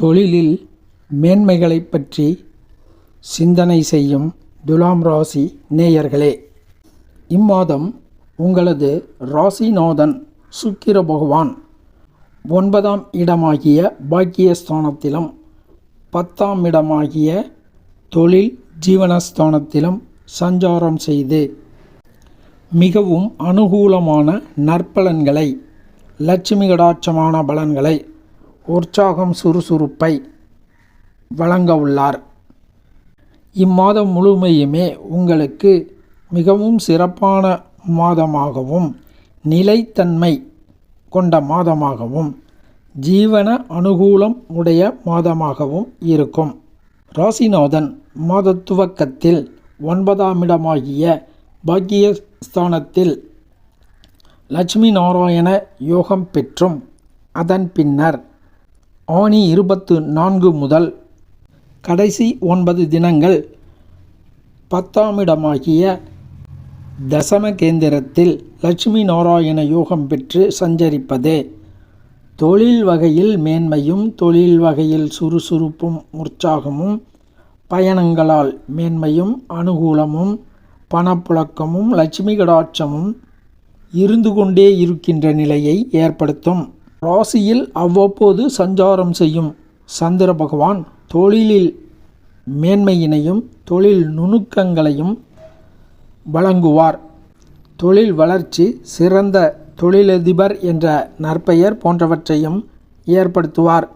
தொழிலில் மேன்மைகளைப் பற்றி சிந்தனை செய்யும் துலாம் ராசி நேயர்களே இம்மாதம் உங்களது ராசிநாதன் சுக்கிர பகவான். ஒன்பதாம் இடமாகிய பாக்கியஸ்தானத்திலும் பத்தாம் இடமாகிய தொழில் ஜீவனஸ்தானத்திலும் சஞ்சாரம் செய்து மிகவும் அனுகூலமான நற்பலன்களை லட்சுமி கடாட்சமான பலன்களை உற்சாகம் சுறுசுறுப்பை வழங்க உள்ளார். இம்மாதம் முழுமையுமே உங்களுக்கு மிகவும் சிறப்பான மாதமாகவும் நிலைத்தன்மை கொண்ட மாதமாகவும் ஜீவன அனுகூலம் உடைய மாதமாகவும் இருக்கும். ராசிநாதன் மாத துவக்கத்தில் ஒன்பதாம் இடமாகிய பாக்கியஸ்தானத்தில் லட்சுமி நாராயண யோகம் பெற்றும் அதன் பின்னர் ஆணி இருபத்து நான்கு முதல் கடைசி ஒன்பது தினங்கள் பத்தாமிடமாகிய தசம கேந்திரத்தில் லட்சுமி நாராயண யோகம் பெற்று சஞ்சரிப்பது. தொழில் வகையில் மேன்மையும் தொழில் வகையில் சுறுசுறுப்பும் உற்சாகமும் பயணங்களால் மேன்மையும் அனுகூலமும் பணப்புழக்கமும் லட்சுமி கடாட்சமும் இருந்து கொண்டே இருக்கின்ற நிலையை ஏற்படுத்தும். ராசியில் அவ்வப்போது சஞ்சாரம் செய்யும் சந்திர பகவான் தொழிலில் மேன்மையினையும் தொழில் நுணுக்கங்களையும் வழங்குவார். தொழில் வளர்ச்சி சிறந்த தொழிலதிபர் என்ற நற்பெயர் போன்றவற்றையும் ஏற்படுத்துவார்.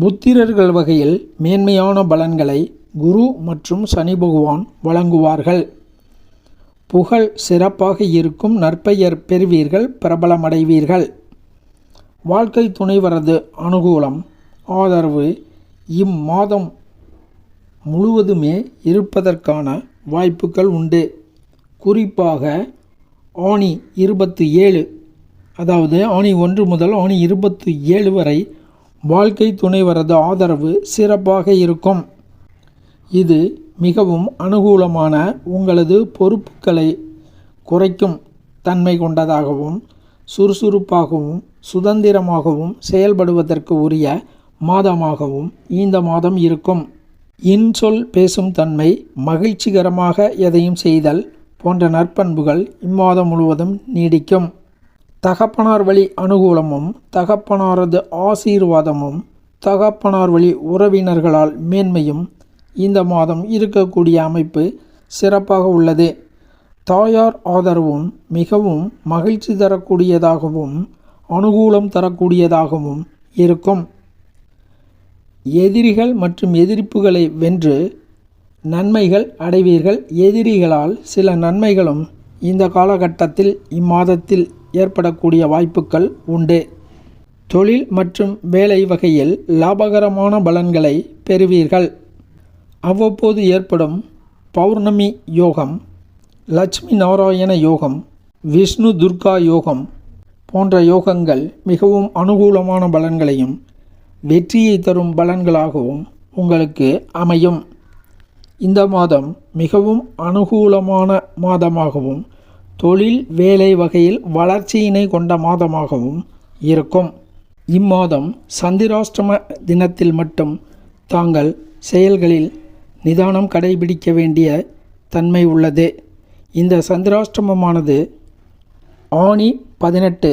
புத்திரர்கள் வகையில் மேன்மையான பலன்களை குரு மற்றும் சனி பகவான் வழங்குவார்கள். புகழ் சிறப்பாக இருக்கும் நற்பெயர் பெறுவீர்கள் பிரபலமடைவீர்கள். வாழ்க்கை துணைவரது அனுகூலம். ஆதரவு இம்மாதம் முழுவதுமே இருப்பதற்கான வாய்ப்புகள் உண்டு. குறிப்பாக ஆணி இருபத்தி ஏழு அதாவது ஆணி ஒன்று முதல் ஆணி இருபத்தி ஏழு வரை வாழ்க்கை துணைவரது ஆதரவு சிறப்பாக இருக்கும். இது மிகவும் அனுகூலமான உங்களது பொறுப்புகளை குறைக்கும் தன்மை கொண்டதாகவும் சுறுசுறுப்பாகவும் சுதந்திரமாகவும் செயல்படுவதற்கு உரிய மாதமாகவும் இந்த மாதம் இருக்கும். இன்சொல் பேசும் தன்மை மகிழ்ச்சிகரமாக எதையும் செய்தல் போன்ற நற்பண்புகள் இம்மாதம் முழுவதும் நீடிக்கும். தகப்பனார் வழி அனுகூலமும் தகப்பனாரது ஆசீர்வாதமும் தகப்பனார் வழி உறவினர்களால் மேன்மையும் இந்த மாதம் இருக்கக்கூடிய அமைப்பு சிறப்பாக உள்ளது. தாயார் ஆதரவும் மிகவும் மகிழ்ச்சி தரக்கூடியதாகவும் அனுகூலம் தரக்கூடியதாகவும் இருக்கும். எதிரிகள் மற்றும் எதிர்ப்புகளை வென்று நன்மைகள் அடைவீர்கள். எதிரிகளால் சில நன்மைகளும் இந்த காலகட்டத்தில் இம்மாதத்தில் ஏற்படக்கூடிய வாய்ப்புகள் உண்டு. தொழில் மற்றும் வேலை வகையில் லாபகரமான பலன்களை பெறுவீர்கள். அவ்வப்போது ஏற்படும் பௌர்ணமி யோகம் லட்சுமி நாராயண யோகம் விஷ்ணு துர்கா யோகம் போன்ற யோகங்கள் மிகவும் அனுகூலமான பலன்களையும் வெற்றியை தரும் பலன்களாகவும் உங்களுக்கு அமையும். இந்த மாதம் மிகவும் அனுகூலமான மாதமாகவும் தொழில் வேலை வகையில் வளர்ச்சியினை கொண்ட மாதமாகவும் இருக்கும். இம்மாதம் சந்திராஷ்டம தினத்தில் மட்டும் தாங்கள் செயல்களில் நிதானம் கடைபிடிக்க வேண்டிய தன்மை உள்ளது. இந்த சந்திராஷ்டமமானது ஆணி பதினெட்டு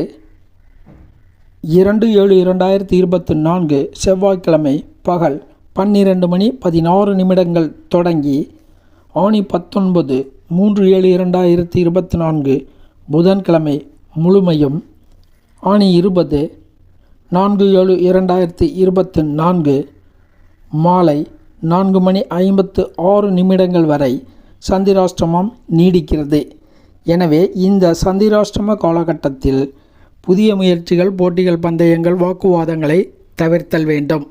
இரண்டு ஏழு இரண்டாயிரத்தி இருபத்தி நான்கு செவ்வாய்க்கிழமை பகல் பன்னிரண்டு மணி பதினாறு நிமிடங்கள் தொடங்கி ஆணி பத்தொன்பது மூன்று ஏழு இரண்டாயிரத்தி இருபத்தி நான்கு புதன்கிழமை முழுமையும் ஆணி இருபது நான்கு ஏழு இரண்டாயிரத்தி இருபத்தி நான்கு மாலை நான்கு மணி ஐம்பத்து ஆறு நிமிடங்கள் வரை சந்திராஷ்டமம் நீடிக்கிறது. எனவே இந்த சந்திராஷ்டம காலகட்டத்தில் புதிய முயற்சிகள் போட்டிகள் பந்தயங்கள் வாக்குவாதங்களை தவிர்த்தல் வேண்டும்.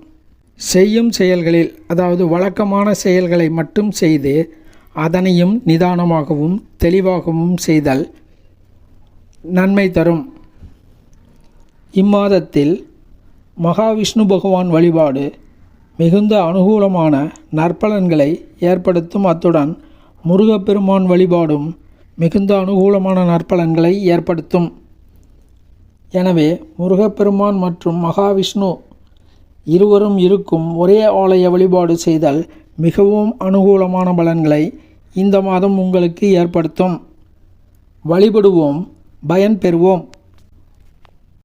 செய்யும் செயல்களில் அதாவது வழக்கமான செயல்களை மட்டும் செய்து அதனையும் நிதானமாகவும் தெளிவாகவும் செய்தல் நன்மை தரும். இம்மாதத்தில் மகாவிஷ்ணு பகவான் வழிபாடு மிகுந்த அனுகூலமான நற்பலன்களை ஏற்படுத்தும். அத்துடன் முருகப்பெருமான் வழிபாடும் மிகுந்த அனுகூலமான நற்பலன்களை ஏற்படுத்தும். எனவே முருகப்பெருமான் மற்றும் மகாவிஷ்ணு இருவரும் இருக்கும் ஒரே ஆலய வழிபாடு செய்தல் மிகவும் அனுகூலமான பலன்களை இந்த மாதம் உங்களுக்கு ஏற்படுத்தும். வழிபடுவோம் பயன் பெறுவோம்